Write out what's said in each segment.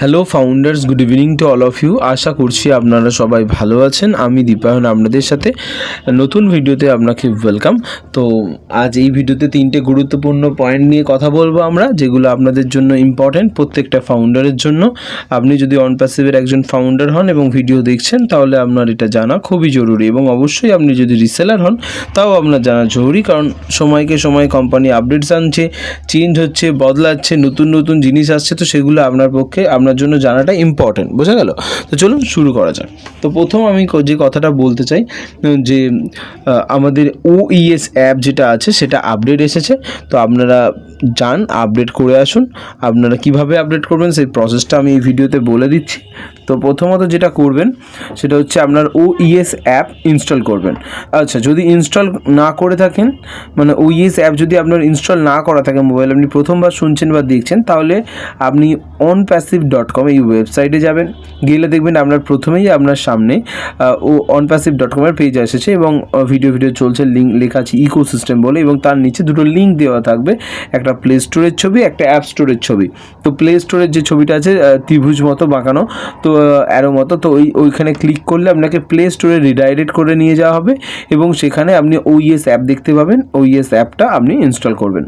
Hello founders good evening to all of you আশা করছি আপনারা সবাই ভালো আছেন। আমি দীপায়ন আপনাদের সাথে নতুন ভিডিওতে আপনাকে ওয়েলকাম তো আজ এই ভিডিওতে তিনটে গুরুত্বপূর্ণ পয়েন্ট নিয়ে কথা বলব আমরা, যেগুলো আপনাদের জন্য ইম্পর্ট্যান্ট প্রত্যেকটা ফাউন্ডারের জন্য। আপনি যদি অন প্যাসিভের একজন ফাউন্ডার হন এবং ভিডিও দেখছেন, তাহলে আপনার এটা জানা খুবই জরুরি। এবং অবশ্যই আপনি যদি রিসেলার হন, তাও আপনার জানা জরুরি। কারণ সময়কে সময় কোম্পানি আপডেটস আনছে চেঞ্জ হচ্ছে, বদলাচ্ছে, নতুন নতুন জিনিস আসছে, তো সেগুলো আপনার পক্ষে, আপনার জন্য জানাটা ইম্পর্টেন্ট বোঝা গেল? তো চলুন শুরু করা যাক। তো প্রথম আমি যে কথাটা বলতে চাই যে আমাদের ওইএস অ্যাপ যেটা আছে, সেটা আপডেট এসেছে। তো আপনারা যান আপডেট করে আসুন। আপনারা কীভাবে আপডেট করবেন, সেই প্রসেসটা আমি এই ভিডিওতে বলে দিচ্ছি। তো প্রথমত যেটা করবেন, সেটা হচ্ছে আপনার ওইএস অ্যাপ ইনস্টল করবেন। আচ্ছা যদি ইনস্টল না করে থাকেন মানে ওইএস অ্যাপ যদি আপনার ইনস্টল না করা থাকে মোবাইল আপনি প্রথমবার শুনছেন বা দেখছেন, তাহলে আপনি অন প্যাসিভ ডট কম এই ওয়েবসাইটে যাবেন। গেলে দেখবেন আপনার প্রথমেই আপনার সামনে ও অন প্যাসিভ ডট কমের পেজ এসেছে এবং ভিডিও ভিডিও চলছে। লিঙ্ক লেখা আছে ইকো সিস্টেম বলে এবং তার নিচে দুটো লিঙ্ক দেওয়া থাকবে। একটা প্লে স্টোরের ছবি, একটা অ্যাপ স্টোরের ছবি। তো প্লে স্টোরের যে ছবিটা আছে ত্রিভুজ মতো বাঁকানো, তো অ্যারো মতো, তো ওই, ওইখানে ক্লিক করলে আপনাকে প্লে স্টোরে রিডাইরেক্ট করে নিয়ে যাওয়া হবে এবং সেখানে আপনি ওইএস অ্যাপ দেখতে পাবেন। ওইএস অ্যাপটা আপনি ইনস্টল করবেন।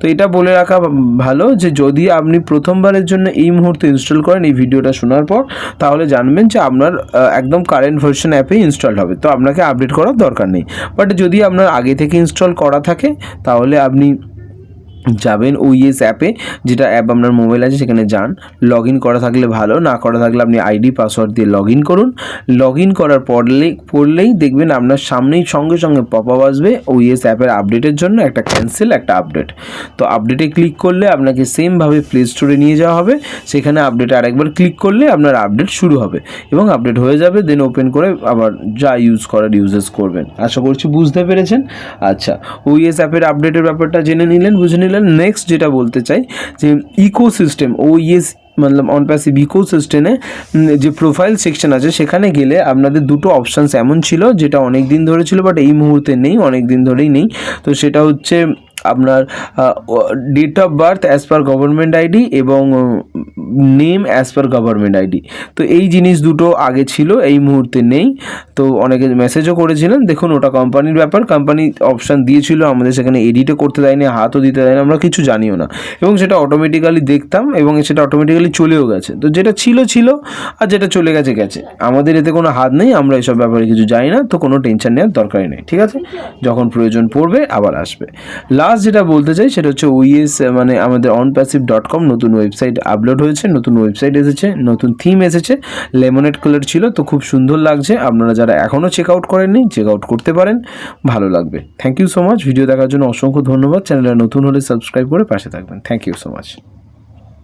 তো এটা বলে রাখা ভালো যে যদি আপনি প্রথমবারের জন্য এই মুহূর্তে ইনস্টল করেন এই ভিডিওটা শোনার পর, তাহলে জানবেন যে আপনার একদম কারেন্ট ভার্সন অ্যাপে ইনস্টল হবে। তো আপনাকে আপডেট করার দরকার নেই। বাট যদি আপনার আগে থেকে ইনস্টল করা থাকে, তাহলে আপনি যাবেন ওইএস অ্যাপে যেটা অ্যাপ আপনার মোবাইল আছে, সেখানে যান। লগ করা থাকলে ভালো, না করা থাকলে আপনি আইডি পাসওয়ার্ড দিয়ে লগ করুন। লগ করার পরলে পড়লেই দেখবেন আপনার সামনেই সঙ্গে সঙ্গে পপ আপ আসবে ওইএস অ্যাপের আপডেটের জন্য একটা ক্যান্সেল একটা আপডেট তো আপডেটে ক্লিক করলে আপনাকে সেমভাবে প্লে স্টোরে নিয়ে যাওয়া হবে। সেখানে আপডেটে আরেকবার ক্লিক করলে আপনার আপডেট শুরু হবে এবং আপডেট হয়ে যাবে দেন ওপেন করে আবার যা ইউজ করার ইউজেস করবেন। আশা করছি বুঝতে পেরেছেন। আচ্ছা ওইএস অ্যাপের আপডেটের ব্যাপারটা জেনে নিলেন, বুঝে নিলেন। নেক্সট যেটা বলতে চাই যে ইকোসিস্টেম ওইএস মতলব অন প্যাসিভ ইকো সিস্টেমে যে প্রোফাইল সেকশন আছে, সেখানে গেলে আপনাদের দুটো অপশানস এমন ছিল, যেটা অনেক দিন ধরে ছিল বাট এই মুহূর্তে নেই অনেক দিন ধরেই নেই। তো সেটা হচ্ছে আপনার date of birth as per government ID এবং name as per government ID তো এই জিনিস দুটো আগে ছিল, এই মুহূর্তে নেই। তো অনেকে মেসেজও করেছিলেন, দেখুন ওটা কোম্পানির ব্যাপার কোম্পানি অপশান দিয়েছিল, আমাদের সেখানে এডিটও করতে দেয়নি, হাতও দিতে দেয়নি, আমরা কিছু জানিও না। এবং সেটা অটোমেটিক্যালি দেখতাম, এবং সেটা অটোমেটিক্যালি চলেও গেছে। তো যেটা ছিল ছিল, আর যেটা চলে গেছে গেছে। আমাদের এতে কোনো হাত নেই, আমরা এসব ব্যাপারে কিছু জানি না, তো কোনো টেনশন নেওয়ার দরকারই নেই, ঠিক আছে? যখন প্রয়োজন পড়বে, আবার আসবে। লাস্ট যেটা বলতে চাই, সেটা হচ্ছে ওইএস মানে আমাদের অন প্যাসিভ ডট কম নতুন ওয়েবসাইট আপলোড হয়েছে, নতুন ওয়েবসাইট এসেছে, নতুন থিম এসেছে লেমনেট কালার ছিল, তো খুব সুন্দর লাগছে। আপনারা যারা এখনও চেক আউট করেননি চেক আউট করতে পারেন, ভালো লাগবে। Thank you so much video দেখার জন্য অসংখ্য ধন্যবাদ। চ্যানেলে নতুন হলে সাবস্ক্রাইব করে পাশে থাকবেন। Thank you so much